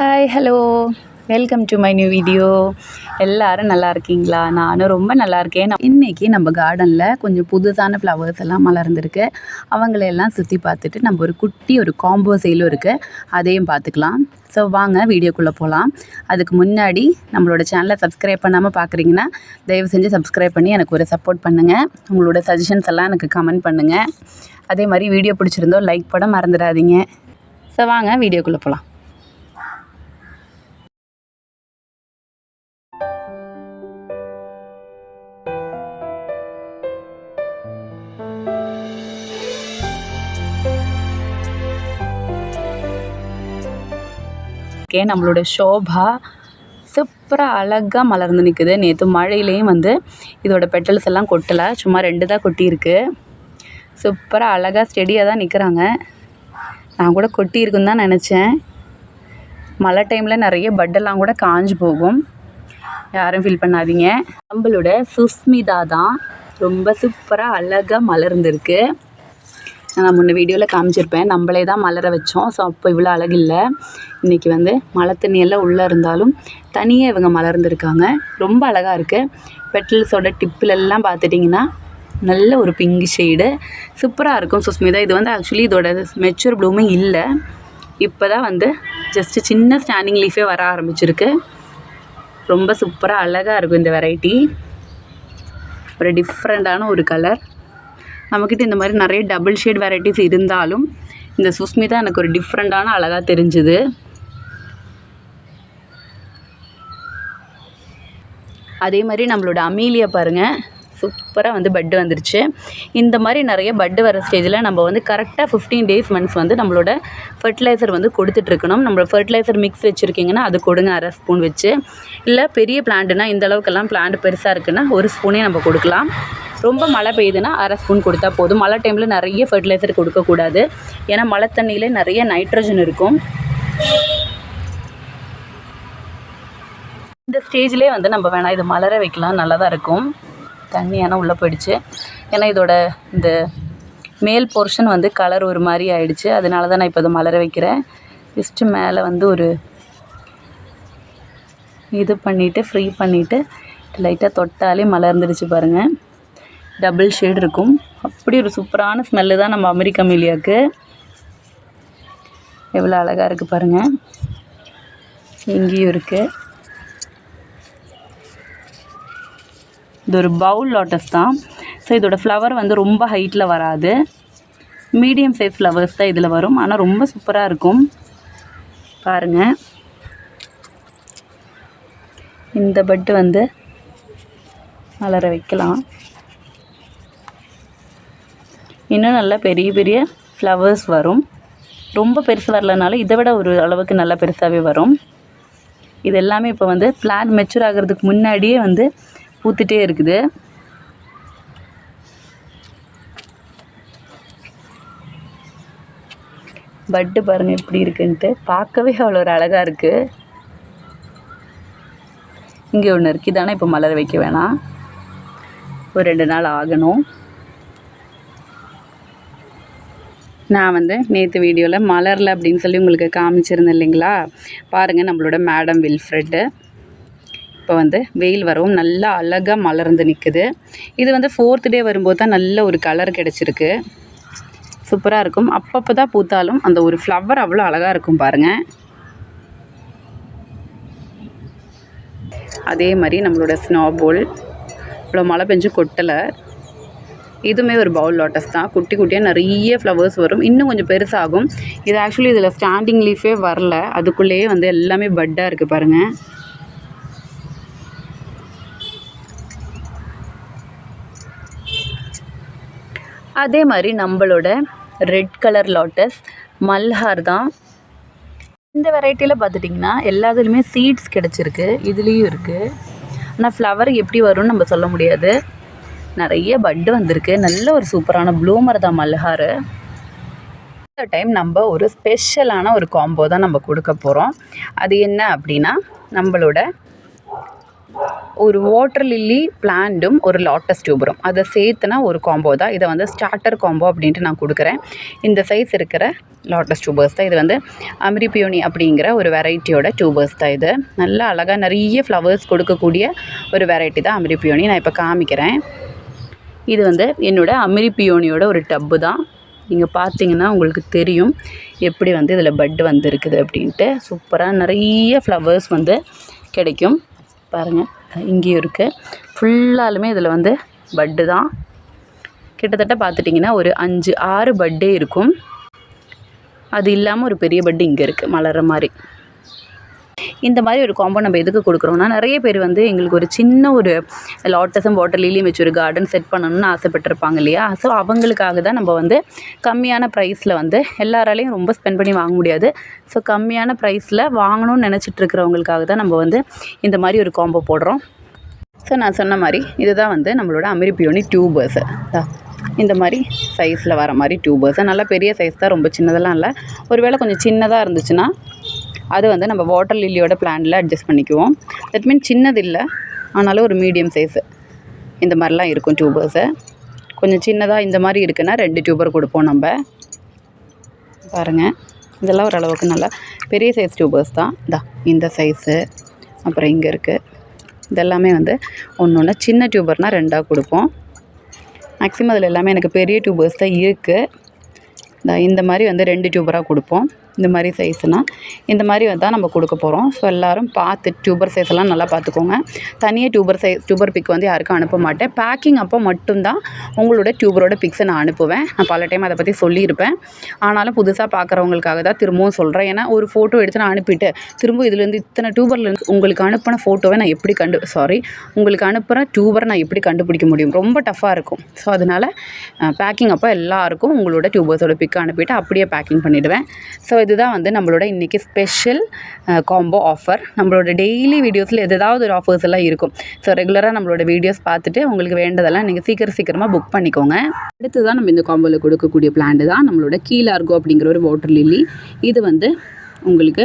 Hi hello welcome to my new video எல்லோரும் நல்லா இருக்கீங்களா? நானும் ரொம்ப நல்லா இருக்கேன். நான் இன்னைக்கு நம்ம கார்டனில் கொஞ்சம் புதுசான ஃப்ளவர்ஸ் எல்லாம் மலர்ந்துருக்கு. அவங்களையெல்லாம் சுற்றி பார்த்துட்டு நம்ம ஒரு குட்டி ஒரு காம்போ சேலும் இருக்குது அதையும் பார்த்துக்கலாம். ஸோ வாங்க வீடியோக்குள்ளே போகலாம் அதுக்கு முன்னாடி நம்மளோட சேனலை சப்ஸ்கிரைப் பண்ணாமல் பார்க்குறீங்கன்னா தயவு செஞ்சு சப்ஸ்கிரைப் பண்ணி எனக்கு ஒரு சப்போர்ட் பண்ணுங்கள் உங்களோட சஜஷன்ஸ் எல்லாம் எனக்கு கமெண்ட் பண்ணுங்கள் அதே மாதிரி வீடியோ பிடிச்சிருந்தோ லைக் பண்ண மறந்துடாதீங்க. ஸோ வாங்க வீடியோக்குள்ளே போகலாம் ஓகே நம்மளோட ஷோபா சூப்பராக அழகாக மலர்ந்து நிற்குது நேற்று மழையிலையும் வந்து இதோட பெட்டல்ஸ் எல்லாம் கொட்டலை. சும்மா ரெண்டு தான் கொட்டியிருக்கு. சூப்பராக அழகாக ஸ்டெடியாக தான் நிற்கிறாங்க நான் கூட கொட்டியிருக்குன்னு தான் நினச்சேன். மழை டைமில் நிறைய பட்டெல்லாம் கூட காஞ்சு போகும். யாரும் ஃபீல் பண்ணாதீங்க. நம்மளோட சுஸ்மிதா தான் ரொம்ப சூப்பராக அழகாக மலர்ந்துருக்கு. நான் முன்ன வீடியோவில் காமிச்சிருப்பேன். நம்மளே தான் மலர வச்சோம். ஸோ அப்போ இவ்வளோ அழகு இல்லை. இன்றைக்கி வந்து மழை தண்ணியெல்லாம் உள்ளே இருந்தாலும் தனியாக இவங்க மலர்ந்துருக்காங்க. ரொம்ப அழகாக இருக்குது பெட்டல்ஸோட டிப்பிலெல்லாம் பார்த்துட்டிங்கன்னா நல்ல ஒரு பிங்க் ஷேடு சூப்பராக இருக்கும் சுஸ்மிதா. இது வந்து ஆக்சுவலி இதோட மெச்சூர் ப்ளூமிங் இல்லை. இப்போ தான் வந்து ஜஸ்ட்டு சின்ன ஸ்டாண்டிங் லீஃபே வர ஆரம்பிச்சிருக்கு. ரொம்ப சூப்பராக அழகாக இருக்கும் இந்த வெரைட்டி ஒரு டிஃப்ரெண்ட்டான ஒரு கலர் நம்மக்கிட்ட இந்த மாதிரி நிறைய டபுள் ஷேட் வெரைட்டிஸ் இருந்தாலும் இந்த சுஸ்மிதா எனக்கு ஒரு டிஃப்ரெண்ட்டான அழகாக தெரிஞ்சுது. அதே மாதிரி நம்மளோட அமீலியா பாருங்கள் சூப்பராக வந்து பட்டு வந்துருச்சு. இந்த மாதிரி நிறைய பட்டு வர ஸ்டேஜில் நம்ம வந்து கரெக்டாக ஃபிஃப்டீன் டேஸ் மந்த்ஸ் வந்து நம்மளோட ஃபர்டிலைசர் வந்து கொடுத்துட்ருக்கணும் நம்மளோட ஃபர்டிலைசர் மிக்ஸ் வச்சுருக்கீங்கன்னா அது கொடுங்க அரை ஸ்பூன் வச்சு. இல்லை பெரிய பிளான்ட்டுனா இந்த அளவுக்கெல்லாம் பிளான்ட் பெருசாக இருக்குன்னா ஒரு ஸ்பூனே நம்ம கொடுக்கலாம். ரொம்ப மழை பெய்யுதுன்னா அரை ஸ்பூன் கொடுத்தா போதும். மழை டைமில் நிறைய ஃபர்டிலைசர் கொடுக்கக்கூடாது ஏன்னா மழை தண்ணியில் நிறைய நைட்ரஜன் இருக்கும். இந்த ஸ்டேஜ்லேயே வந்து நம்ம வேணால் இது மலர வைக்கலாம். நல்லா தான் இருக்கும். தண்ணியான உள்ளே போயிடுச்சு. ஏன்னா இதோட இந்த மேல் போர்ஷன் வந்து கலர் ஒரு மாதிரி ஆயிடுச்சு. அதனால தான் நான் இப்போ அதை மலர வைக்கிறேன். ஜஸ்ட்டு மேலே வந்து ஒரு இது பண்ணிவிட்டு ஃப்ரீ பண்ணிவிட்டு லைட்டாக தொட்டாலே மலர்ந்துடுச்சு பாருங்கள் டபுள் ஷேட் இருக்கும். அப்படி ஒரு சூப்பரான ஸ்மெல்லு தான் நம்ம அமெரிக்கா மீலியாவுக்கு எவ்வளோ அழகாக இருக்குது பாருங்கள் இங்கேயும் இருக்குது இது ஒரு பவுல் லாட்டஸ் தான். ஸோ இதோட ஃப்ளவர் வந்து ரொம்ப ஹைட்டில் வராது. மீடியம் சைஸ் ஃப்ளவர்ஸ் தான் இதில் வரும். ஆனால் ரொம்ப சூப்பராக இருக்கும். பாருங்கள் இந்த பட்டு வந்து வளர வைக்கலாம். இன்னும் நல்லா பெரிய பெரிய ஃப்ளவர்ஸ் வரும். ரொம்ப பெருசு வரலனாலும் இதை விட ஒரு அளவுக்கு நல்லா பெருசாகவே வரும். இது எல்லாமே இப்போ வந்து பிளான் மெச்சூர் ஆகிறதுக்கு முன்னாடியே வந்து பூத்துட்டே இருக்குது. பட்டு பாருங்கள் எப்படி இருக்குன்ட்டு. பார்க்கவே அவ்வளோ ஒரு அழகாக இருக்குது இங்கே ஒன்று இருக்குது தானே இப்போ மலர் வைக்க வேணாம். ஒரு ரெண்டு நாள் ஆகணும். நான் வந்து நேற்று வீடியோவில் மலரில் அப்படின்னு சொல்லி உங்களுக்கு காமிச்சிருந்தேன் இல்லைங்களா? பாருங்கள் நம்மளோட மேடம் வில்ஃப்ரெட்டு. இப்போ வந்து வெயில் வரவும் நல்லா அழகாக மலர்ந்து நிற்குது இது வந்து ஃபோர்த் டே வரும்போது தான் நல்ல ஒரு கலர் கிடச்சிருக்கு. சூப்பராக இருக்கும். அப்பப்போ தான் பூத்தாலும் அந்த ஒரு ஃப்ளவர் அவ்வளோ அழகாக இருக்கும் பாருங்கள் அதே மாதிரி நம்மளோட ஸ்னோபோல் இவ்வளோ மழை பெஞ்சு கொட்டலை. இதுவுமே ஒரு பவுல் லாட்டஸ் தான். குட்டி குட்டியாக நிறைய ஃப்ளவர்ஸ் வரும். இன்னும் கொஞ்சம் பெருசாகும். இது ஆக்சுவலி இதில் ஸ்டாண்டிங் லீஃபே வரல. அதுக்குள்ளேயே வந்து எல்லாமே பட்டாக இருக்குது பாருங்கள் அதே மாதிரி நம்மளோட ரெட் கலர் லாட்டஸ் மல்ஹார் தான். இந்த வெரைட்டியில் பார்த்துட்டிங்கன்னா எல்லாத்துலேயுமே சீட்ஸ் கிடச்சிருக்கு இதுலேயும் இருக்குது ஆனால் ஃப்ளவர் எப்படி வரும்னு நம்ம சொல்ல முடியாது. நிறைய பட்டு வந்திருக்கு. நல்ல ஒரு சூப்பரான ப்ளூமர் தான் மல்ஹாரு. இந்த டைம் நம்ம ஒரு ஸ்பெஷலான ஒரு காம்போ தான் நம்ம கொடுக்க போகிறோம் அது என்ன அப்படின்னா நம்மளோட ஒரு வாட்டர் லில்லி பிளான்ட்டும் ஒரு லாட்டஸ் டியூபரும் அதை சேர்த்துனா ஒரு காம்போ தான். இதை வந்து ஸ்டார்டர் காம்போ அப்படின்ட்டு நான் கொடுக்குறேன். இந்த சைஸ் இருக்கிற லாட்டஸ் டியூபர்ஸ் தான். இது வந்து அமிரிபியோனி அப்படிங்கிற ஒரு வெரைட்டியோட டியூபர்ஸ் தான் இது. நல்லா அழகாக நிறைய ஃப்ளவர்ஸ் கொடுக்கக்கூடிய ஒரு வெரைட்டி தான் அமிரிபியோனி நான் இப்போ காமிக்கிறேன். இது வந்து என்னோட அமிரிபியோனியோட ஒரு டப்பு தான். நீங்கள் பார்த்தீங்கன்னா உங்களுக்கு தெரியும் எப்படி வந்து இதில் பட் வந்துருக்குது அப்படின்ட்டு. சூப்பராக நிறைய ஃப்ளவர்ஸ் வந்து கிடைக்கும். பாருங்கள் இங்கேயும் இருக்குது ஃபுல்லாலுமே இதில் வந்து பட்டு தான். கிட்டத்தட்ட பார்த்துட்டிங்கன்னா ஒரு அஞ்சு ஆறு பட்டே இருக்கும். அது இல்லாமல் ஒரு பெரிய பட்டு இங்கே இருக்குது மலர்ற மாதிரி. இந்த மாதிரி ஒரு காம்போ நம்ம எதுக்கு கொடுக்குறோம்னா நிறைய பேர் வந்து எங்களுக்கு ஒரு சின்ன ஒரு லாட்டஸும் வாட்டர் லீலியும் வச்சு ஒரு கார்டன் செட் பண்ணணும்னு ஆசைப்பட்டிருப்பாங்க இல்லையா? ஸோ அவங்களுக்காக தான் நம்ம வந்து கம்மியான ப்ரைஸில் வந்து எல்லாராலையும் ரொம்ப ஸ்பெண்ட் பண்ணி வாங்க முடியாது. ஸோ கம்மியான ப்ரைஸில் வாங்கணும்னு நினச்சிட்டு இருக்கிறவங்களுக்காக தான் நம்ம வந்து இந்த மாதிரி ஒரு காம்போ போடுறோம். ஸோ நான் சொன்ன மாதிரி இதுதான் வந்து நம்மளோட அமெரிப்பியோனி டியூபர்ஸு இந்த மாதிரி சைஸில் வர மாதிரி டியூபர்ஸு நல்லா பெரிய சைஸ் தான் ரொம்ப சின்னதெல்லாம் இல்லை. ஒருவேளை கொஞ்சம் சின்னதாக இருந்துச்சுன்னா அது வந்து நம்ம வாட்டர் லில்லியோட பிளான்ல அட்ஜஸ்ட் பண்ணிக்குவோம். தட் மீன் சின்னது இல்லை ஆனாலும் ஒரு மீடியம் சைஸு இந்த மாதிரிலாம் இருக்கும் டியூபர்ஸு கொஞ்சம் சின்னதாக இந்த மாதிரி இருக்குன்னா ரெண்டு டியூபர் கொடுப்போம் நம்ம. பாருங்கள் இதெல்லாம் ஓரளவுக்கு நல்லா பெரிய சைஸ் டியூபர்ஸ் தான். இதா இந்த சைஸு அப்புறம் இங்கே இருக்குது இதெல்லாமே வந்து ஒன்று ஒன்று சின்ன டியூபர்னால் ரெண்டாக கொடுப்போம். மேக்ஸிமம் அதில் எல்லாமே எனக்கு பெரிய டியூபர்ஸ் தான் இருக்குது இந்த மாதிரி வந்து ரெண்டு டியூபராக கொடுப்போம். இந்த மாதிரி சைஸ்னால் இந்த மாதிரி தான் நம்ம கொடுக்க போகிறோம் ஸோ எல்லோரும் பார்த்து டியூபர் சைஸ் எல்லாம் நல்லா பார்த்துக்கோங்க. தனியாக டியூபர் சைஸ் டியூபர் பிக் வந்து யாருக்கும் அனுப்ப மாட்டேன். பேக்கிங் அப்போ மட்டும்தான் உங்களோட டியூபரோட பிக்ஸை நான் அனுப்புவேன். நான் பல டைம் அதை பற்றி சொல்லியிருப்பேன். ஆனாலும் புதுசாக பார்க்குறவங்களுக்காக தான் திரும்பவும் சொல்கிறேன் ஏன்னா ஒரு ஃபோட்டோ எடுத்து நான் அனுப்பிட்டு திரும்ப இதுலேருந்து இத்தனை டியூபர்லேருந்து உங்களுக்கு அனுப்பின ஃபோட்டோவை நான் எப்படி கண்டு சாரி உங்களுக்கு அனுப்புகிற டியூபரை நான் எப்படி கண்டுபிடிக்க முடியும்? ரொம்ப டஃப்பாக இருக்கும். ஸோ அதனால் பேக்கிங் அப்போ எல்லாருக்கும் உங்களோட டியூபர்ஸோட பிக் அனுப்பிட்டு அப்படியே பேக்கிங் பண்ணிவிடுவேன் ஸோ இதுதான் வந்து நம்மளோட இன்றைக்கி ஸ்பெஷல் காம்போ ஆஃபர் நம்மளோட டெய்லி வீடியோஸில் எதாவது ஒரு ஆஃபர்ஸ் எல்லாம் இருக்கும். ஸோ ரெகுலராக நம்மளோட வீடியோஸ் பார்த்துட்டு உங்களுக்கு வேண்டதெல்லாம் நீங்கள் சீக்கிரம் சீக்கிரமாக புக் பண்ணிக்கோங்க. அடுத்து தான் நம்ம இந்த காம்போவில் கொடுக்கக்கூடிய பிளான்ட் தான் நம்மளோட கீழார்கோ அப்படிங்கிற ஒரு வாட்டர் லில்லி இது வந்து உங்களுக்கு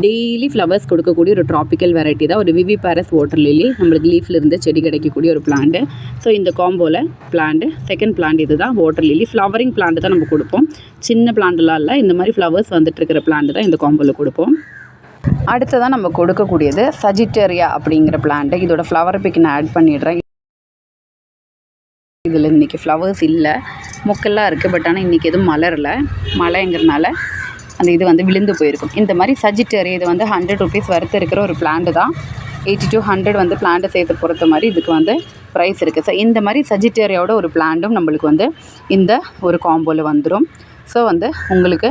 டெய்லி ஃப்ளவர்ஸ் கொடுக்கக்கூடிய ஒரு ட்ராபிக்கல் வெரைட்டி தான். ஒரு விவி பாரஸ் வாட்டர் லில்லி நம்மளுக்கு லீஃப்ல இருந்து செடி கிடைக்கக்கூடிய ஒரு பிளான்ட்டு ஸோ இந்த காம்போவில் பிளான்ட்டு செகண்ட் பிளான்ட் இது தான் வாட்டர் லில்லி ஃப்ளவரிங் பிளான்ட் தான் நம்ம கொடுப்போம். சின்ன பிளான்ட்லாம் இல்லை இந்த மாதிரி ஃப்ளவர்ஸ் வந்துட்டு இருக்கிற பிளான்ட் தான் இந்த காம்போவில் கொடுப்போம். அடுத்ததான் நம்ம கொடுக்கக்கூடியது சஜிட்டேரியா அப்படிங்கிற பிளான்ட்டு இதோட ஃப்ளவர் பிக் நான் ஆட் பண்ணிடுறேன். இதில் இன்றைக்கி ஃப்ளவர்ஸ் இல்லை. முக்கெல்லாம் இருக்குது பட் ஆனால் இன்றைக்கி எதுவும் மலரலை. மழைங்கிறனால அந்த இது வந்து விழுந்து போயிருக்கும். இந்த மாதிரி சஜிட்டரி இது வந்து ஹண்ட்ரட் ருபீஸ் வறுத்து இருக்கிற ஒரு பிளான்ட்டு தான். எயிட்டி டூ ஹண்ட்ரட் வந்து பிளான்ட்டை சேர்த்து பொறுத்த மாதிரி இதுக்கு வந்து ப்ரைஸ் இருக்குது ஸோ இந்த மாதிரி சஜிட்டேரியாவோட ஒரு பிளான்ட்டும் நம்மளுக்கு வந்து இந்த ஒரு காம்போவில் வந்துடும் ஸோ வந்து உங்களுக்கு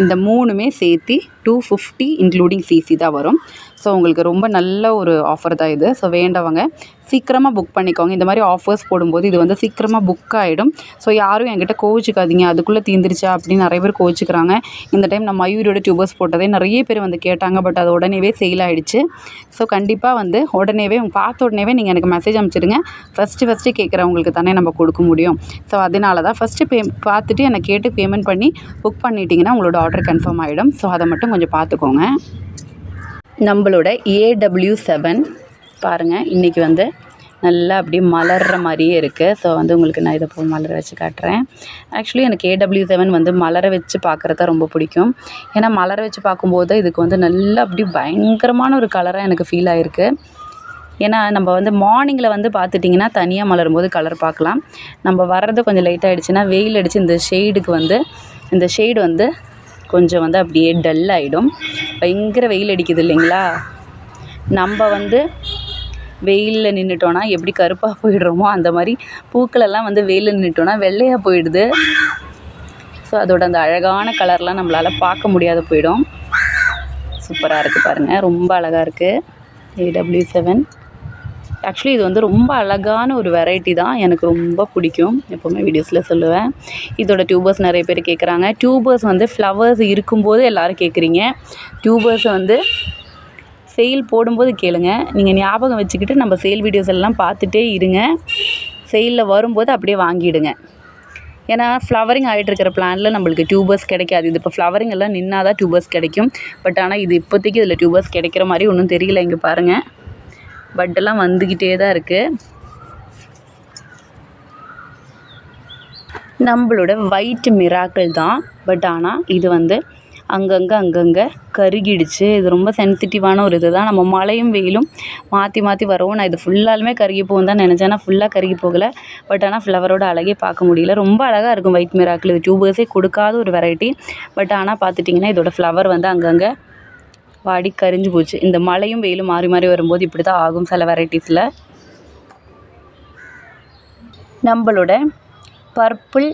இந்த மூணுமே சேர்த்து டூ ஃபிஃப்டி இன்க்ளூடிங் சிசி தான் வரும். ஸோ உங்களுக்கு ரொம்ப நல்ல ஒரு ஆஃபர் தான் இது. ஸோ வேண்டவங்க சீக்கிரமாக புக் பண்ணிக்கோங்க. இந்த மாதிரி ஆஃபர்ஸ் போடும்போது இது வந்து சீக்கிரமாக புக் ஆகிடும் ஸோ யாரும் என்கிட்ட கோவிச்சிக்காதீங்க. அதுக்குள்ளே தீந்துருச்சா அப்படின்னு நிறைய பேர் கோவிச்சிக்கிறாங்க. இந்த டைம் நான் மயூரியோட டியூபர்ஸ் போட்டதே நிறைய பேர் வந்து கேட்டாங்க. பட் அது உடனேவே சேல் ஆகிடுச்சு ஸோ கண்டிப்பாக வந்து உடனேவே பார்த்த உடனேவே நீங்கள் எனக்கு மெசேஜ் அனுப்பிச்சிடுங்க. ஃபஸ்ட்டு ஃபஸ்ட்டு கேட்குறவங்களுக்கு தானே நம்ம கொடுக்க முடியும். ஸோ அதனால தான் ஃபஸ்ட்டு பே பார்த்துட்டு எனக்கு கேட்டு பேமெண்ட் பண்ணி புக் பண்ணிட்டீங்கன்னா உங்களோட ஆர்டர் கன்ஃபார்ம் ஆகிடும் ஸோ அதை மட்டும் கொஞ்சம் பார்த்துக்கோங்க. நம்மளோட ஏடபிள்யூ செவன் பாருங்கள் இன்றைக்கி வந்து நல்லா அப்படியே மலர்ற மாதிரியே இருக்குது ஸோ வந்து உங்களுக்கு நான் இதை போல் மலர வச்சு காட்டுறேன். ஆக்சுவலி எனக்கு ஏடபிள்யூ செவன் வந்து மலர வச்சு பார்க்குறது தான் ரொம்ப பிடிக்கும். ஏன்னா மலர வச்சு பார்க்கும்போது இதுக்கு வந்து நல்லா அப்படி பயங்கரமான ஒரு கலராக எனக்கு ஃபீல் ஆகிருக்கு ஏன்னா நம்ம வந்து மார்னிங்கில் வந்து பார்த்துட்டிங்கன்னா தனியாக மலரும் போது கலர் பார்க்கலாம். நம்ம வர்றது கொஞ்சம் லைட் ஆகிடுச்சுன்னா வெயில் அடித்து இந்த ஷேடுக்கு வந்து இந்த ஷேடு வந்து கொஞ்சம் வந்து அப்படியே டல் ஆகிடும் பயங்கர வெயில் அடிக்குது இல்லைங்களா? நம்ம வந்து வெயிலில் நின்றுட்டோன்னா எப்படி கருப்பாக போயிடுறோமோ அந்த மாதிரி பூக்களெல்லாம் வந்து வெயிலில் நின்றுட்டோன்னா வெள்ளையாக போயிடுது. ஸோ அதோட அந்த அழகான கலர்லாம் நம்மளால் பார்க்க முடியாத போயிடும். சூப்பராக இருக்குது பாருங்கள் ரொம்ப அழகாக இருக்குது ஏடபிள்யூ செவன் ஆக்சுவலி இது வந்து ரொம்ப அழகான ஒரு வெரைட்டி தான். எனக்கு ரொம்ப பிடிக்கும். எப்போவுமே வீடியோஸில் சொல்லுவேன். இதோட டியூபர்ஸ் நிறைய பேர் கேட்குறாங்க டியூபர்ஸ் வந்து ஃப்ளவர்ஸ் இருக்கும்போது எல்லோரும் கேட்குறீங்க டியூபர்ஸ் வந்து சேல் போடும்போது கேளுங்க. நீங்கள் ஞாபகம் வச்சுக்கிட்டு நம்ம சேல் வீடியோஸ் எல்லாம் பார்த்துட்டே இருங்க. சேலில் வரும்போது அப்படியே வாங்கிடுங்க. ஏன்னா ஃப்ளவரிங் ஆகிட்டு இருக்கிற நம்மளுக்கு டியூபர்ஸ் கிடைக்காது. இது இப்போ ஃப்ளவரிங் எல்லாம் நின்னா தான் டியூபர்ஸ் கிடைக்கும். பட் ஆனால் இது இப்போதைக்கு இதில் டியூபர்ஸ் கிடைக்கிற மாதிரி ஒன்றும் தெரியல இங்கே பாருங்கள் பட்டெல்லாம் வந்துக்கிட்டே தான் இருக்குது நம்மளோட ஒயிட் மிராக்கள் தான். பட் ஆனால் இது வந்து அங்கங்கே அங்கங்கே கருகிடுச்சு. இது ரொம்ப சென்சிட்டிவான ஒரு இது தான் நம்ம மழையும் வெயிலும் மாற்றி மாற்றி வரவும் நான் இது ஃபுல்லாலுமே கருகி போகும் தான் நினச்சேன். ஆனால் ஃபுல்லாக கருகி போகலை. பட் ஆனால் ஃப்ளவரோட அழகே பார்க்க முடியல. ரொம்ப அழகாக இருக்கும் ஒயிட் மிராக்கள் இது டியூபர்ஸே கொடுக்காத ஒரு வெரைட்டி பட் ஆனால் பார்த்துட்டிங்கன்னா இதோட ஃப்ளவர் வந்து அங்கங்கே வாடி கரிஞ்சு போச்சு. இந்த மழையும் வெயிலும் மாறி மாறி வரும்போது இப்படி தான் ஆகும் சில வெரைட்டிஸில் நம்மளோட பர்பிள்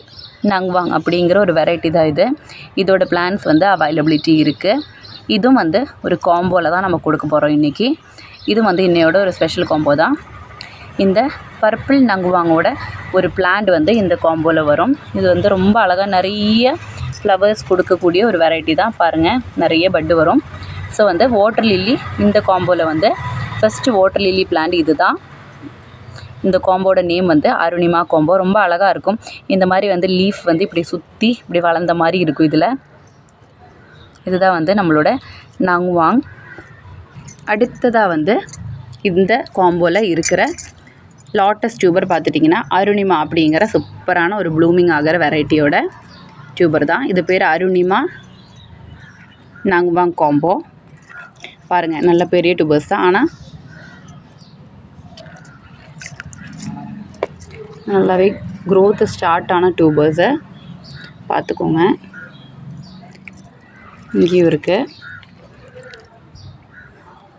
நங்வாங் அப்படிங்கிற ஒரு வெரைட்டி தான் இது. இதோட பிளான்ஸ் வந்து அவைலபிலிட்டி இருக்குது இதுவும் வந்து ஒரு காம்போவில் தான் நம்ம கொடுக்க போகிறோம் இன்றைக்கி இது வந்து இன்னையோட ஒரு ஸ்பெஷல் காம்போ தான். இந்த பர்பிள் நங்குவாங்கோட ஒரு பிளான்ட் வந்து இந்த காம்போவில் வரும். இது வந்து ரொம்ப அழகாக நிறைய ஃப்ளவர்ஸ் கொடுக்கக்கூடிய ஒரு வெரைட்டி தான். பாருங்கள் நிறைய பட்டு வரும். ஸோ வந்து வாட்டர் லில்லி இந்த காம்போவில் வந்து ஃபஸ்ட்டு வாட்டர் லில்லி பிளான்ட் இது தான் இந்த காம்போட நேம் வந்து அருணிமா காம்போ ரொம்ப அழகாக இருக்கும். இந்த மாதிரி வந்து லீஃப் வந்து இப்படி சுற்றி இப்படி வளர்ந்த மாதிரி இருக்கும் இதில். இதுதான் வந்து நம்மளோட நங்வாங் அடுத்ததாக வந்து இந்த காம்போவில் இருக்கிற லாட்டஸ் டியூபர் பார்த்துட்டிங்கன்னா அருணிமா அப்படிங்கிற சூப்பரான ஒரு ப்ளூமிங் ஆகிற வெரைட்டியோட டியூபர் தான். இது பேர் அருணிமா நங்வாங் காம்போ பாருங்கள் நல்ல பெரிய டியூபர்ஸ் தான். ஆனால் நல்லாவே க்ரோத்து ஸ்டார்ட் ஆன டியூபர்ஸை பார்த்துக்கோங்க இங்கேயும் இருக்குது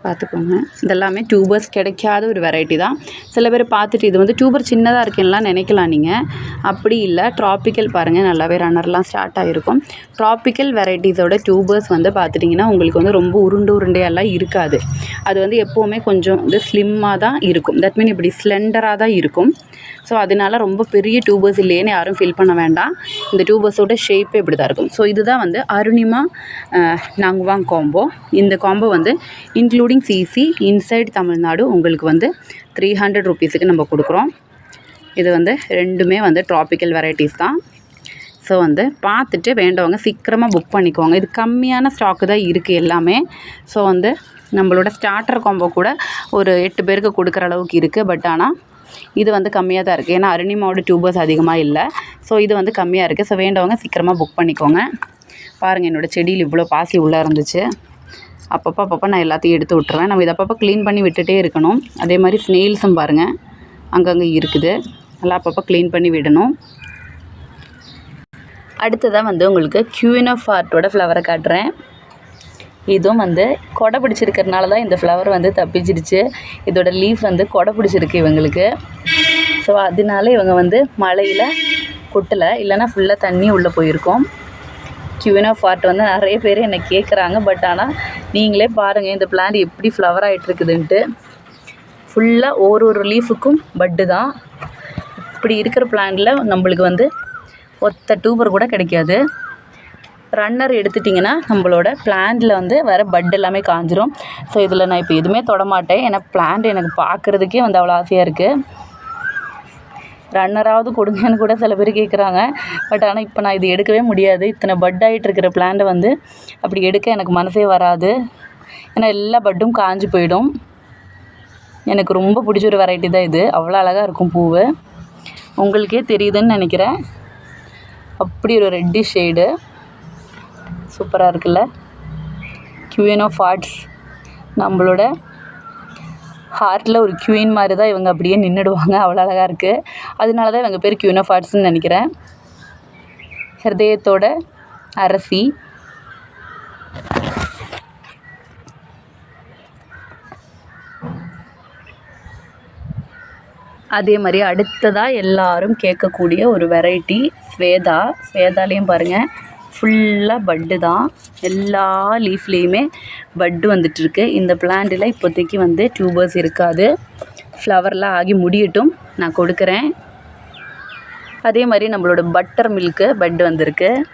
பார்த்துக்கோங்க இதெல்லாமே டியூபர்ஸ் கிடைக்காத ஒரு வெரைட்டி தான். சில பேர் பார்த்துட்டு இது வந்து டியூபர் சின்னதாக இருக்கேன்லாம் நினைக்கலாம் நீங்கள் அப்படி இல்லை ட்ராபிக்கல் பாருங்கள் நல்லாவே ரன்னர்லாம் ஸ்டார்ட் ஆகிருக்கும் ட்ராப்பிக்கல் வெரைட்டிஸோட டியூபர்ஸ் வந்து பார்த்துட்டிங்கன்னா உங்களுக்கு வந்து ரொம்ப உருண்டு உருண்டையெல்லாம் இருக்காது. அது வந்து எப்போவுமே கொஞ்சம் வந்து ஸ்லிம்மாக தான் இருக்கும். தட் மீன் இப்படி ஸ்லெண்டராக தான் இருக்கும். ஸோ அதனால ரொம்ப பெரிய டியூபர்ஸ் இல்லையேன்னு யாரும் ஃபீல் பண்ண வேண்டாம். இந்த டியூபர்ஸோட ஷேப்பே இப்படி தான் இருக்கும். ஸோ இதுதான் வந்து அருணிமா நாங்குவாங் காம்போ இந்த காம்போ வந்து இன்க்ளூடிங் சிசி இன்சைட் தமிழ்நாடு உங்களுக்கு வந்து த்ரீ ஹண்ட்ரட் ருபீஸுக்கு நம்ம கொடுக்குறோம். இது வந்து ரெண்டுமே வந்து ட்ராபிக்கல் வெரைட்டிஸ் தான். ஸோ வந்து பார்த்துட்டு வேண்டவங்க சீக்கிரமாக புக் பண்ணிக்கோங்க. இது கம்மியான ஸ்டாக்கு தான் இருக்குது எல்லாமே. ஸோ வந்து நம்மளோட ஸ்டார்டர் காம்போ கூட ஒரு எட்டு பேருக்கு கொடுக்குற அளவுக்கு இருக்குது பட் ஆனால் இது வந்து கம்மியாக தான் இருக்குது ஏன்னா அருணிமாவோட டியூபர்ஸ் அதிகமாக இல்லை. ஸோ இது வந்து கம்மியாக இருக்குது ஸோ வேண்டவங்க சீக்கிரமாக புக் பண்ணிக்கோங்க. பாருங்கள் என்னோடய செடியில் இவ்வளோ பாசி உள்ளே இருந்துச்சு. அப்பப்போ அப்பப்போ நான் எல்லாத்தையும் எடுத்து விட்டுருவேன் நம்ம இதை அப்பப்போ க்ளீன் பண்ணி விட்டுட்டே இருக்கணும். அதே மாதிரி ஸ்னெயில்ஸும் பாருங்கள் அங்கங்கே இருக்குது. நல்லா அப்பப்போ க்ளீன் பண்ணி விடணும். அடுத்ததாக வந்து உங்களுக்கு க்யூன் ஆஃப் ஆர்ட்டோட ஃப்ளவரை காட்டுறேன். இதுவும் வந்து கொடை பிடிச்சிருக்கிறதுனால தான் இந்த ஃப்ளவர் வந்து தப்பிச்சிருச்சு. இதோட லீஃப் வந்து கொடை பிடிச்சிருக்கு இவங்களுக்கு. ஸோ அதனால இவங்க வந்து மழையில் கொட்டலை இல்லைன்னா ஃபுல்லாக தண்ணி உள்ளே போயிருக்கோம். க்யூன் ஆஃப் ஆர்ட் வந்து நிறைய பேர் என்னை கேட்குறாங்க பட் ஆனால் நீங்களே பாருங்கள் இந்த பிளான்ட் எப்படி ஃப்ளவர் ஆகிட்டு இருக்குதுன்ட்டு. ஃபுல்லாக ஒரு ஒரு லீஃபுக்கும் பட்டு தான். இப்படி இருக்கிற பிளான்ட்டில் நம்மளுக்கு வந்து ஒத்த டூபர் கூட கிடைக்காது. ரன்னர் எடுத்துட்டிங்கன்னா நம்மளோட பிளான்ட்டில் வந்து வர பட் எல்லாமே காஞ்சிரும். ஸோ இதில் நான் இப்போ எதுவுமே தொடமாட்டேன் ஏன்னா பிளான்ட் எனக்கு பார்க்குறதுக்கே வந்து அவ்வளோ ஆசையாக இருக்குது ரன்னராவது கொடுங்கன்னு கூட சில பேர் கேட்குறாங்க பட் ஆனால் இப்போ நான் இது எடுக்கவே முடியாது. இத்தனை பட் ஆகிட்டு இருக்கிற பிளான்ட்டை வந்து அப்படி எடுக்க எனக்கு மனசே வராது. ஏன்னா எல்லா பட்டும் காஞ்சி போயிடும். எனக்கு ரொம்ப பிடிச்ச ஒரு வெரைட்டி தான் இது. அவ்வளோ அழகாக இருக்கும் பூவு. உங்களுக்கே தெரியுதுன்னு நினைக்கிறேன். அப்படி ஒரு ரெட்டி ஷேடு சூப்பராக இருக்குல்ல? கியூன் ஆஃப் ஆர்ட்ஸ் நம்மளோட ஹார்ட்டில் ஒரு குவீன் மாதிரி தான் இவங்க அப்படியே நின்றுடுவாங்க அவ்வளோ அழகாக இருக்குது அதனால தான் இவங்க பேர் குவீன் ஆஃப் ஆர்ட்ஸ்னு நினைக்கிறேன். ஹிருதயத்தோட அரசி. அதே மாதிரி அடுத்ததாக எல்லாரும் கேட்கக்கூடிய ஒரு வெரைட்டி ஸ்வேதா. ஸ்வேதாலேயும் பாருங்கள் ஃபுல்லாக பட்டு தான். எல்லா லீஃப்லேயுமே பட்டு வந்துட்டுருக்கு. இந்த பிளான்ட்டில் இப்போதைக்கு வந்து டியூபர்ஸ் இருக்காது. ஃப்ளவர்லாம் ஆகி முடியட்டும். நான் கொடுக்குறேன். அதே மாதிரி நம்மளோட பட்டர் மில்க்கு பட்டு வந்திருக்கு.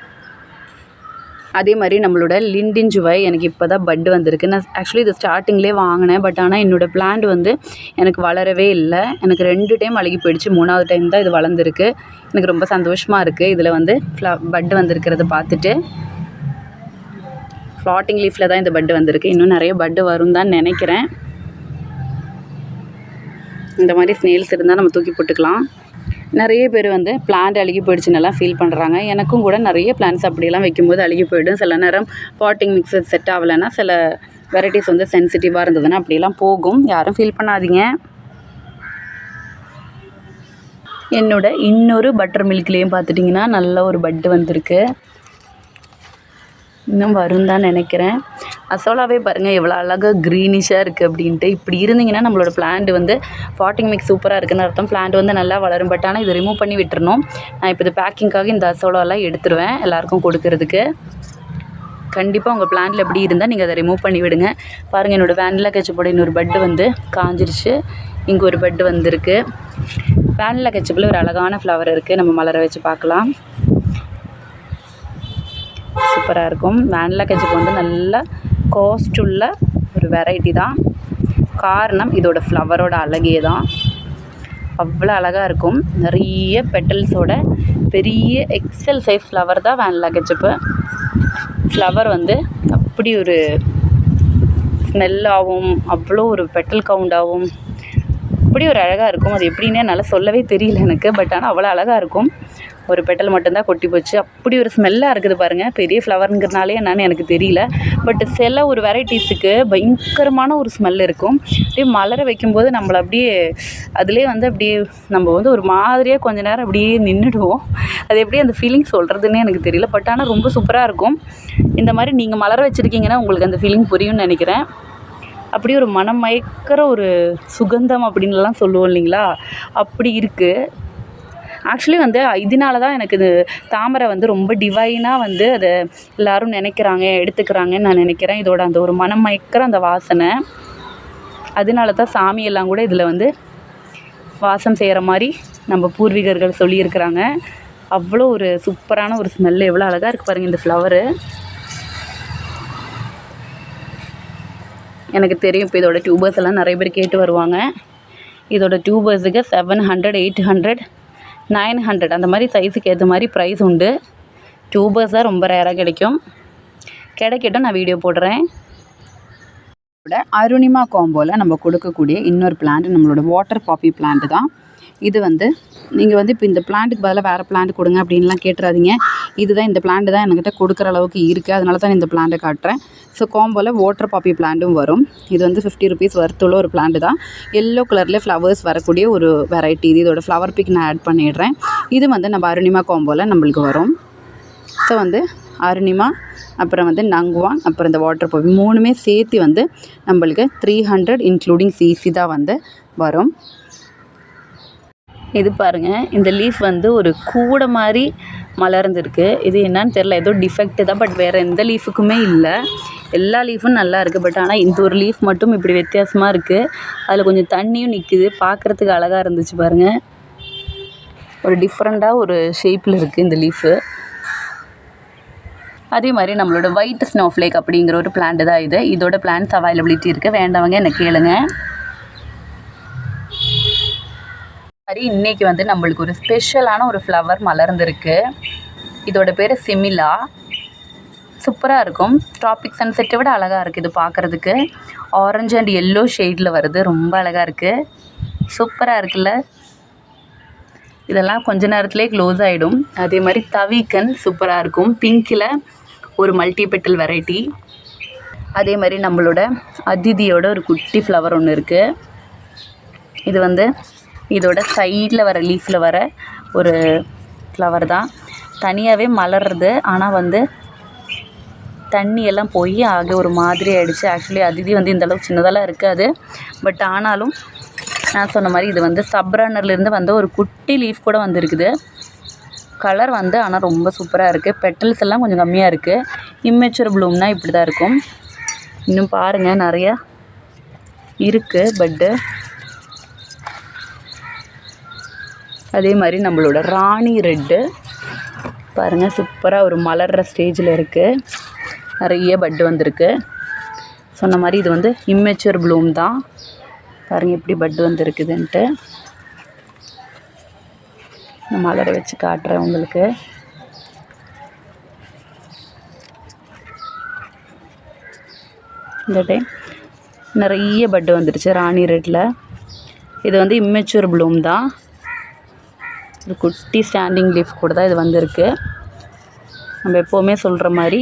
அதே மாதிரி நம்மளோட லிண்டின் ஜுவை எனக்கு இப்போ தான் பட்டு வந்திருக்கு. நான் ஆக்சுவலி இது ஸ்டார்டிங்லேயே வாங்கினேன். பட் ஆனால் என்னோடய பிளான்ட் வந்து எனக்கு வளரவே இல்லை. எனக்கு ரெண்டு டைம் அழுகி போயிடுச்சு. மூணாவது டைம் தான் இது வளர்ந்துருக்கு. எனக்கு ரொம்ப சந்தோஷமாக இருக்குது இதில் வந்து ஃப்ள பட்டு வந்திருக்கிறத பார்த்துட்டு. ஃப்ளாட்டிங் லீஃபில் தான் இந்த பட்டு வந்திருக்கு. இன்னும் நிறைய பட்டு வரும் தான் நினைக்கிறேன். இந்த மாதிரி ஸ்னேல்ஸ் இருந்தால் நம்ம தூக்கி போட்டுக்கலாம். நிறைய பேர் வந்து பிளான்ட் அழுகி போயிடுச்சுன்னெல்லாம் ஃபீல் பண்ணுறாங்க எனக்கும் கூட நிறைய பிளான்ஸ் அப்படியெல்லாம் வைக்கும்போது அழுகி போயிடும். சில நேரம் பாட்டிங் மிக்சர் செட் ஆகலைன்னா சில வெரைட்டிஸ் வந்து சென்சிட்டிவாக இருந்ததுன்னா அப்படியெல்லாம் போகும். யாரும் ஃபீல் பண்ணாதீங்க. என்னோட இன்னொரு பட்டர் மில்க்லேயும் பார்த்துட்டிங்கன்னா நல்ல ஒரு பட்டு வந்திருக்கு. இன்னும் வரும் தான் நினைக்கிறேன். அசோலாவே பாருங்கள் எவ்வளோ அழகாக க்ரீனிஷாக இருக்குது அப்படின்ட்டு. இப்படி இருந்தீங்கன்னா நம்மளோட பிளான்ட் வந்து பாட்டிங் மிக்ஸ் சூப்பராக இருக்குன்னு அர்த்தம். பிளான்ட் வந்து நல்லா வளரும் பட் ஆனால் இதை ரிமூவ் பண்ணி விட்டுருணும் நான் இப்போ இது பேக்கிங்காக இந்த அசோலாலாம் எடுத்துருவேன் எல்லாருக்கும் கொடுக்கறதுக்கு. கண்டிப்பாக உங்கள் பிளான்ட்டில் எப்படி இருந்தால் நீங்கள் அதை ரிமூவ் பண்ணி விடுங்க. பாருங்கள் என்னோடய வேனிலா கச்சப்போட இன்னொரு பட்டு வந்து காஞ்சிருச்சு. இங்கே ஒரு பட்டு வந்திருக்கு. வேனிலா கச்சப்பில் ஒரு அழகான ஃப்ளவர் இருக்குது நம்ம மலர வச்சு பார்க்கலாம். சூப்பராக இருக்கும். வேனிலா கெச்சப் வந்து நல்ல காஸ்ட் உள்ள ஒரு வெரைட்டி தான். காரணம் இதோட ஃப்ளவரோட அழகே தான். அவ்வளோ அழகாக இருக்கும். நிறைய பெட்டல்ஸோட பெரிய எக்ஸல் சைஸ் ஃப்ளவர் தான் வேனிலா கெச்சப்பு ஃப்ளவர் வந்து அப்படி ஒரு ஸ்மெல்லாகவும் அவ்வளோ ஒரு பெட்டல் கவுண்டாகவும் அப்படி ஒரு அழகாக இருக்கும். அது எப்படின்னே என்னால் சொல்லவே தெரியல எனக்கு பட் ஆனால் அவ்வளோ அழகாக இருக்கும். ஒரு பெட்டல் மட்டும்தான் கொட்டி போச்சு. அப்படி ஒரு ஸ்மெல்லாக இருக்குது பாருங்கள் பெரிய ஃப்ளவருங்கிறனாலே என்னன்னு எனக்கு தெரியல. பட் சில ஒரு வெரைட்டிஸுக்கு பயங்கரமான ஒரு ஸ்மெல் இருக்கும். அப்படியே மலர வைக்கும்போது நம்மளை அப்படியே அதிலே வந்து அப்படியே நம்ம வந்து ஒரு மாதிரியாக கொஞ்ச நேரம் அப்படியே நின்றுடுவோம் அது எப்படி அந்த ஃபீலிங் சொல்கிறதுன்னே எனக்கு தெரியல. பட் ஆனால் ரொம்ப சூப்பராக இருக்கும். இந்த மாதிரி நீங்கள் மலர வச்சுருக்கீங்கன்னா உங்களுக்கு அந்த ஃபீலிங் புரியும்னு நினைக்கிறேன். அப்படியே ஒரு மனம் மயக்கிற ஒரு சுகந்தம் அப்படின்லாம் சொல்லுவோம் இல்லைங்களா? அப்படி இருக்குது ஆக்சுவலி வந்து இதனால தான் எனக்கு இது தாமரை வந்து ரொம்ப டிவைனாக வந்து அதை எல்லோரும் நினைக்கிறாங்க எடுத்துக்கிறாங்கன்னு நான் நினைக்கிறேன். இதோட அந்த ஒரு மனம் மயக்கிற அந்த வாசனை. அதனால தான் சாமியெல்லாம் கூட இதில் வந்து வாசம் செய்கிற மாதிரி நம்ம பூர்வீகர்கள் சொல்லியிருக்கிறாங்க. அவ்வளோ ஒரு சூப்பரான ஒரு ஸ்மெல் எவ்வளோ அழகாக இருக்குது பாருங்கள் இந்த ஃப்ளவரு எனக்கு தெரியும் இப்போ இதோட டியூபர்ஸ் எல்லாம் நிறைய பேர் கேட்டு வருவாங்க. இதோட டியூபர்ஸுக்கு seven hundred eight hundred nine hundred. அந்த மாதிரி சைஸுக்கு ஏற்ற மாதிரி ப்ரைஸ் உண்டு. டியூபர்ஸாக ரொம்ப ரேராக கிடைக்கும். கிடைக்கட்டும் நான் வீடியோ போடுறேன். விட அருணிமா காம்போவில் நம்ம கொடுக்கக்கூடிய இன்னொரு பிளான்ட் நம்மளோட வாட்டர் பாப்பி பிளான்ட் தான். இது வந்து நீங்கள் வந்து இப்போ இந்த பிளான்ட்டுக்கு பதிலாக வேறு பிளான்ட் கொடுங்க அப்படின்லாம் கேட்டுறாதீங்க. இதுதான் இந்த பிளான்ட் தான் என்கிட்ட கொடுக்குற அளவுக்கு இருக்குது அதனால தான் இந்த பிளான்ட்டை காட்டுறேன். ஸோ காம்போவில் வாட்டர் பாப்பி பிளான்ட்டும் வரும். இது வந்து ஃபிஃப்டி ருபீஸ் வர்த்துள்ள ஒரு பிளான்ட் தான். எல்லோ கலரில் ஃப்ளவர்ஸ் வரக்கூடிய ஒரு வெரைட்டி இது இதோட ஃப்ளவர் பிக் நான் ஆட் பண்ணிடுறேன். இது வந்து நம்ம அருணிமா காம்போவில் நம்மளுக்கு வரும். ஸோ வந்து அருணிமா அப்புறம் வந்து நங்குவான் அப்புறம் இந்த வாட்டர் பாப்பி மூணுமே சேர்த்து வந்து நம்மளுக்கு த்ரீ ஹண்ட்ரட் இன்க்ளூடிங் சிசி தான் வந்து வரும். இது பாருங்கள் இந்த லீஃப் வந்து ஒரு கூடை மாதிரி மலர்ந்துருக்கு. இது என்னன்னு தெரில ஏதோ டிஃபெக்ட்டு தான் பட் வேறு எந்த லீஃபுக்குமே இல்லை. எல்லா லீஃபும் நல்லா இருக்குது பட் ஆனால் இந்த ஒரு லீஃப் மட்டும் இப்படி வித்தியாசமாக இருக்குது அதில் கொஞ்சம் தண்ணியும் நிற்குது பார்க்குறதுக்கு அழகாக இருந்துச்சு பாருங்கள் ஒரு டிஃப்ரெண்ட்டாக ஒரு ஷேப்பில் இருக்குது இந்த லீஃபு அதே மாதிரி நம்மளோட ஒயிட் ஸ்னோஃப்ளேக் அப்படிங்கிற ஒரு பிளான்ட் தான் இது. இதோட பிளான்ஸ் அவைலபிலிட்டி இருக்குது வேண்டவங்க என்ன கேளுங்கள் மாதிரி இன்றைக்கி வந்து நம்மளுக்கு ஒரு ஸ்பெஷலான ஒரு ஃப்ளவர் மலர்ந்துருக்கு. இதோட பேர் சிமிலா. சூப்பராக இருக்கும். ட்ராபிக் சன்செட்டை விட அழகாக இருக்குது இது பார்க்குறதுக்கு ஆரஞ்சு அண்ட் எல்லோ ஷேடில் வருது. ரொம்ப அழகாக இருக்குது சூப்பராக இருக்குல்ல? இதெல்லாம் கொஞ்ச நேரத்துலேயே க்ளோஸ் ஆகிடும் அதே மாதிரி தவிக்கன் சூப்பராக இருக்கும். பிங்கில் ஒரு மல்டி பெட்டல் வெரைட்டி அதே மாதிரி நம்மளோட அதிதியோட ஒரு குட்டி ஃப்ளவர் ஒன்று இருக்குது இது வந்து இதோட சைடில் வர லீஃபில் வர ஒரு ஃப்ளவர் தான். தனியாகவே மலர்றது. ஆனால் வந்து தண்ணி எல்லாம் போய் ஆக ஒரு மாதிரி ஆகிடுச்சு ஆக்சுவலி அதிதி வந்து இந்தளவுக்கு சின்னதெல்லாம் இருக்காது. பட் ஆனாலும் நான் சொன்ன மாதிரி இது வந்து சப்ரானர்லேருந்து வந்த ஒரு குட்டி லீஃப் கூட வந்துருக்குது. கலர் வந்து ஆனால் ரொம்ப சூப்பராக இருக்குது பெட்டல்ஸ் எல்லாம் கொஞ்சம் கம்மியாக இருக்குது இம்மெச்சூர் ப்ளூம்னா இப்படி தான் இருக்கும். இன்னும் பாருங்கள் நிறையா இருக்குது பட்டு அதே மாதிரி நம்மளோட ராணி ரெட்டு. பாருங்கள் சூப்பராக ஒரு மலர்ற ஸ்டேஜில் இருக்குது நிறைய பட்டு வந்திருக்கு. சொன்ன மாதிரி இது வந்து இம்மெச்சூர் ப்ளூம் தான். பாருங்கள் எப்படி பட்டு வந்துருக்குதுன்ட்டு. நான் மலரை வச்சு காட்டுறேன் உங்களுக்கு. இந்த டைம் நிறைய பட்டு வந்துடுச்சு ராணி ரெட்டில். இது வந்து இம்மெச்சூர் ப்ளூம் தான். ஒரு குட்டி ஸ்டாண்டிங் லீஃப் கூட தான் இது வந்திருக்கு. நம்ம எப்போவுமே சொல்கிற மாதிரி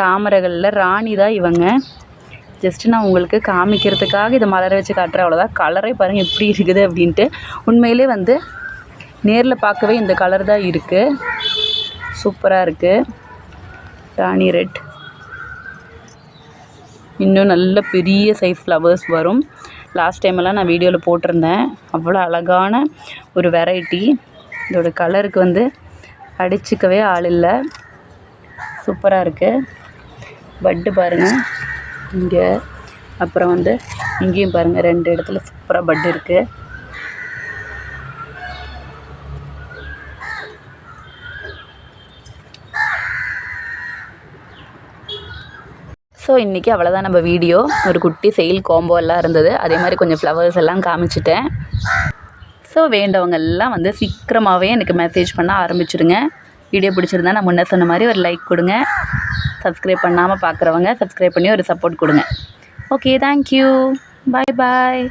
தாமரைகளில் ராணி தான் இவங்க. ஜஸ்ட்டு நான் உங்களுக்கு காமிக்கிறதுக்காக இதை மலர வச்சு காட்டுறேன் அவ்வளோதான் கலரே பாருங்கள் எப்படி இருக்குது அப்படின்ட்டு. உண்மையிலே வந்து நேரில் பார்க்கவே இந்த கலர் தான் இருக்குது சூப்பராக இருக்குது ராணி ரெட் இன்னும் நல்ல பெரிய சைஸ் ஃப்ளவர்ஸ் வரும். லாஸ்ட் டைமெல்லாம் நான் வீடியோவில் போட்டிருந்தேன். அவ்வளோ அழகான ஒரு வெரைட்டி இதோட கலருக்கு வந்து அடிச்சுக்கவே ஆள் இல்லை. சூப்பராக இருக்குது பட்டு பாருங்கள் இங்கே அப்புறம் வந்து இங்கேயும் பாருங்கள் ரெண்டு இடத்துல சூப்பராக பட்டு இருக்குது ஸோ இன்றைக்கி அவ்வளோதான் நம்ம வீடியோ. ஒரு குட்டி செயில் காம்போ எல்லாம் இருந்தது. அதே மாதிரி கொஞ்சம் ஃப்ளவர்ஸ் எல்லாம் காமிச்சிட்டேன். ஸோ வேண்டவங்க எல்லாம் வந்து சீக்கிரமாகவே எனக்கு மெசேஜ் பண்ண ஆரம்பிச்சிடுங்க வீடியோ பிடிச்சிருந்தா நான் முன்னே சொன்ன மாதிரி ஒரு லைக் கொடுங்க. சப்ஸ்கிரைப் பண்ணாமல் பார்க்குறவங்க சப்ஸ்கிரைப் பண்ணி ஒரு சப்போர்ட் கொடுங்க. ஓகே தேங்க்யூ பாய் பாய்